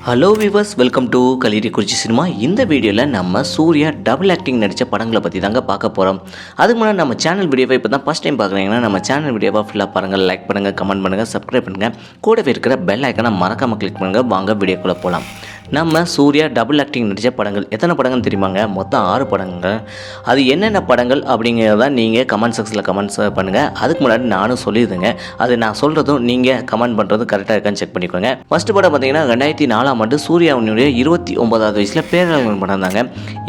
Hello viewers welcome to Kaliri Kurichi cinema இந்த வீடியோவில் நம்ம சூர்யா டபுள் ஆக்டிங் நடித்த படங்களை பற்றி தாங்க பார்க்க போகிறோம் அதுக்கு முன்னாடி நம்ம சேனல் வீடியோவை இப்போ தான் ஃபஸ்ட் டைம் பார்க்குறீங்கன்னா நம்ம சேனல் வீடியோவை ஃபுல்லாக பாருங்கள் லைக் பண்ணுங்கள் கமெண்ட் பண்ணுங்கள் சப்ஸ்கிரைப் பண்ணுங்கள் கூடவே இருக்கிற பெல் ஐக்கனை மறக்காமல் கிளிக் பண்ணுங்கள் வாங்க வீடியோக்குள்ளே போகலாம் நம்ம சூர்யா டபுள் ஆக்டிங் நடித்த படங்கள். எத்தனை படங்கள் தெரியுமாங்க? மொத்தம் ஆறு படங்கள் அது என்னென்ன படங்கள் அப்படிங்கிறத நீங்கள் கமெண்ட் செக்ஷனில் கமெண்ட்ஸ் பண்ணுங்கள் அதுக்கு முன்னாடி நானும் சொல்லிடுதுங்க அது நான் சொல்கிறதும் நீங்கள் கமெண்ட் பண்ணுறதும் கரெக்டாக இருக்கான்னு செக் பண்ணிக்கோங்க. ஃபஸ்ட்டு படம் பார்த்தீங்கன்னா ரெண்டாயிரத்தி நாலாம் ஆண்டு சூர்யாவினுடைய இருபத்தி ஒன்பதாவது வயசில் பேரழகன் படம் தாங்க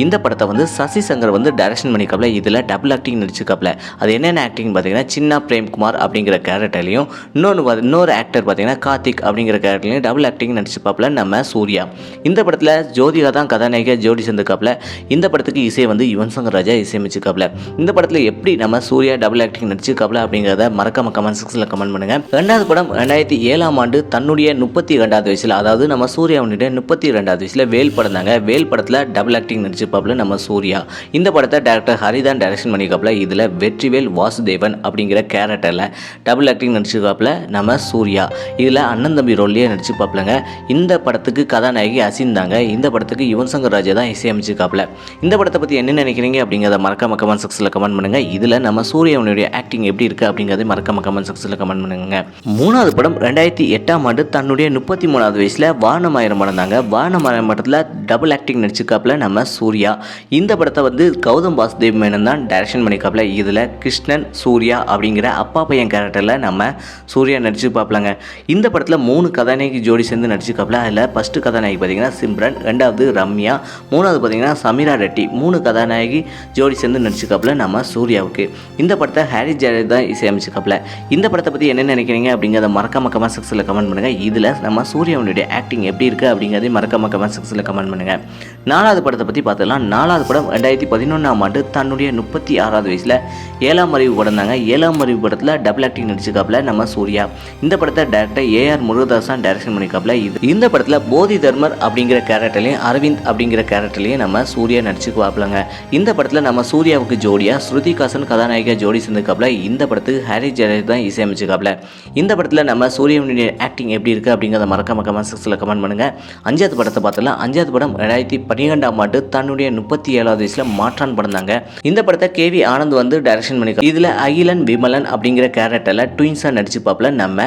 இந்த படத்தை வந்து சசி சங்கர் வந்து டைரக்ஷன் பண்ணிக்காப்ல இதில் டபுள் ஆக்டிங் நடிச்சிருக்காப்ல. அது என்னென்ன ஆக்டிங் பார்த்தீங்கன்னா சின்ன பிரேம்குமார் அப்படிங்கிற கேரக்டர்லையும் இன்னொன்று இன்னொரு ஆக்டர் பார்த்தீங்கன்னா கார்த்திக் அப்படிங்கிற கேரக்டர்லையும் டபுள் ஆக்டிங் நடிச்சிருப்பாப்ல நம்ம சூர்யா. இந்த படத்தில் ஜோதிகா தான் கதாநாயகியாக ஜோடி சேர்ந்துக்காப்ல இந்த படத்துக்கு இசை வந்து யுவன் சங்கர் ராஜா இசையமைச்சிருக்காப்ல. இந்த படத்தில் எப்படி நம்ம சூர்யா டபுள் ஆக்டிங் நடிச்சிருக்காப்ல அப்படிங்கிறத மறக்காம கமெண்ட் செக்ஷனில் கமெண்ட் பண்ணுங்க. ரெண்டாவது படம் ரெண்டாயிரத்தி ஏழாம் ஆண்டு தன்னுடைய முப்பத்தி ரெண்டாவது வயசில் அதாவது நம்ம சூர்யாவுடைய முப்பத்தி ரெண்டாவது வயசில் வேல் படம் தாங்க. வேல் படத்தில் டபுள் ஆக்டிங் நடிச்சிருப்பாப்ல நம்ம சூர்யா. இந்த படத்தை டேரக்டர் ஹரிதான் டைரக்ஷன் பண்ணியிருக்காப்ல இதில் வெற்றிவேல் வாசுதேவன் அப்படிங்கிற கேரக்டரில் டபுள் ஆக்டிங் நடிச்சிருக்காப்ல நம்ம சூர்யா. இதில் அண்ணன் தம்பி ரோல்லையே நடிச்சிருப்பாப்லங்க. இந்த படத்துக்கு கதாநாயகி அசிந்தாங்க இந்த படத்துக்கு யுவன் சங்கர் ராஜா தான் இசையமைச்சிருக்காப்ல இந்த படத்தை பற்றி என்ன நினைக்கிறீங்க அப்படிங்கிறத மறக்காம கமெண்ட் செக்ஷனில் கமெண்ட் பண்ணுங்க. இதில் நம்ம சூரியவனுடைய ஆக்டிங் எப்படி இருக்குது அப்படிங்கிறத மறக்காம கமெண்ட் செக்ஷனில் கமெண்ட் பண்ணுங்க. மூணாவது படம் ரெண்டாயிரத்தி எட்டாம் ஆண்டு தன்னுடைய முப்பத்தி மூணாவது வயசில் வாரணமாயிரம் படம் தாங்க. வாரணமாயிரம் படத்தில் டபுள் ஆக்டிங் நடிச்சிருக்காப்ல நம்ம சூர்யா. இந்த படத்தை வந்து கௌதம் வாசுதேவ் மேனன் தான் டைரக்ஷன் பண்ணிக்காப்ல இதில் கிருஷ்ணன் சூர்யா அப்படிங்கிற அப்பா பையன் கேரக்டரில் நம்ம சூர்யா நடிச்சு பார்ப்பலாங்க இந்த படத்தில் மூணு கதாநாயகி ஜோடி சேர்ந்து நடிச்சிருக்காப்ல அதில் ஃபஸ்ட்டு கதாநாயகி பார்த்தீங்கன்னா சிம்ரன் ரெண்டாவது ரம்யா மூணாவது பார்த்தீங்கன்னா சமீரா ரெட்டி. மூணு கதாநாயகி ஜோடி சேர்ந்து நடிச்சுக்காப்புல நம்ம சூர்யாவுக்கு. இந்த படத்தை ஹாரி ஜெயலலிதா தான் இசையமைச்சிருக்காப்ல இந்த படத்தை பற்றி என்ன நினைக்கிறீங்க அப்படிங்கிறத மறக்காம கமெண்ட் செக்ஷனில் கமெண்ட் பண்ணுங்கள் இதில் நம்ம சூர்யாவுடைய ஆக்டிங் எப்படி இருக்குது அப்படிங்கிறதையும் மறக்காம கமெண்ட் செக்ஷனில் கமெண்ட் பண்ணுங்கள் நாலாவது படத்தை பற்றி பார்த்துக்கலாம் நாலாவது படம் ரெண்டாயிரத்தி பதினொன்றாம் ஆண்டு தன்னுடைய முப்பத்தி ஆறாவது வயசில் ஏழாம் அறிவு படம் தாங்க. ஏழாம் அறிவு படத்தில் டபுள் ஆக்டிங் நடிச்சுக்காப்புல நம்ம சூர்யா. இந்த படத்தை டேரக்டர் ஏஆர் முருகதாஸ் டைரக்ஷன் பண்ணிக்காப்ல இது இந்த படத்தில் போதி தர்மர் அப்படிங்கிற கேரக்டர்லையும் அரவிந்த் அப்படிங்கிற கேரக்டர்லையும் நம்ம சூர்யா நடிச்சுக்குவாப்லங்க இந்த படத்தில் நம்ம சூர்யாவுக்கு ஜோடியாக ஸ்ருதிகாசன் கதாநாயகியா ஜோடி சேர்ந்துக்காப்ல இந்த படத்துக்கு ஹாரி ஜெயராஜ் தான் இசையமைச்சிருக்காப்ல இந்த படத்தில் நம்ம சூரியனுடைய ஆக்டிங் எப்படி இருக்குது அப்படிங்கிறத மறக்காம கமெண்ட் செக்ஷனில் கமெண்ட் பண்ணுங்கள் அஞ்சாவது படத்தை பார்த்தலாம் அஞ்சாவது படம் ரெண்டாயிரத்தி பன்னிரெண்டாம் ஆண்டு தன்னுடைய முப்பத்தி ஏழாவது வயசில் மாற்றான் படம் தாங்க. இந்த படத்தை கேவி ஆனந்த் வந்து டைரக்ஷன் பண்ணிக்க இதில் அகிலன் விமலன் அப்படிங்கிற கேரக்டரில் ட்வின்ஸாக நடிச்சுப்பாப்ல நம்ம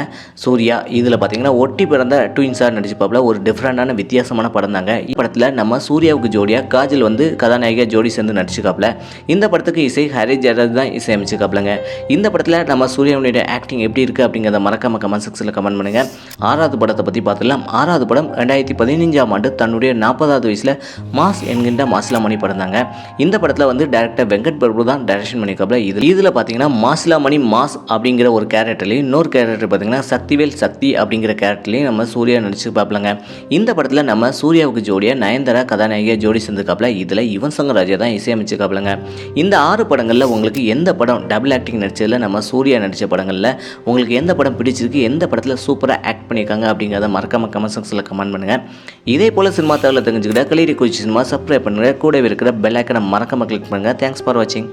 சூர்யா. இதில் பார்த்தீங்கன்னா ஒட்டி பிறந்த ட்வின்ஸாக நடிச்சுப்பாப்ல ஒரு டிஃப்ரெண்டான வித்தியாசமான படம் தாங்க இப்படத்தில் நம்ம சூர்யாவுக்கு ஜோடியாக காஜல் வந்து கதாநாயகியாக ஜோடி சேர்ந்து நடிச்சுக்காப்ல இந்த படத்துக்கு இசை ஹரி ஜெயராஜ் தான் இசையமைச்சுக்காப்லங்க இந்த படத்தில் நம்ம சூர்யாவுடைய ஆக்டிங் எப்படி இருக்குது அப்படிங்கிறத மறக்காம கமெண்ட் செக்ஷனில் கமெண்ட் பண்ணுங்கள் ஆறாவது படத்தை பற்றி பார்த்துலாம் ஆறாவது படம் ரெண்டாயிரத்தி பதினஞ்சாம் ஆண்டு தன்னுடைய நாற்பதாவது வயசில் மாஸ் என்கின்ற மாசிலாமணி படம் தாங்க இந்த படத்தில் வந்து டேரக்டர் வெங்கட் பிரபு தான் டைரக்ஷன் பண்ணியிருக்காப்ல இது இதில் பார்த்தீங்கன்னா மாசிலாமணி மாஸ் அப்படிங்கிற ஒரு கேரக்டர்லேயும் இன்னொரு கேரக்டர் பார்த்தீங்கன்னா சக்திவேல் சக்தி அப்படிங்கிற கேரக்டர்லேயும் நம்ம சூர்யா நடிச்சு பார்ப்பலங்க இந்த படத்தில் நம்ம சூர்யாவுக்கு ஜோடியாக நயன்தாரா கதாநாயகியாக ஜோடி சேர்ந்துக்காப்புல இதில் யுவன் சங்கர் ராஜா தான் இசையமைச்சிருக்காப்புலங்க. இந்த ஆறு படங்களில் உங்களுக்கு எந்த படம் டபுள் ஆக்டிங் நடிச்சதில் நம்ம சூர்யா நடித்த படங்களில் உங்களுக்கு எந்த படம் பிடிச்சிருக்கு எந்த படத்தில் சூப்பராக ஆக்ட் பண்ணியிருக்காங்க அப்படிங்கிறத மறக்காம கமெண்ட் செக்ஷனில் கமெண்ட் பண்ணுங்கள் இதே போல் சினிமா தகவலை தெரிஞ்சுக்கிட்ட கலீரி குறிச்சி சினிமா சப்ஸ்கிரைப் பண்ணுங்கள் கூடவே இருக்கிற பெல் ஐக்கனை மறக்காம கிளிக் பண்ணுங்கள் தேங்க்ஸ் ஃபார் வாட்சிங்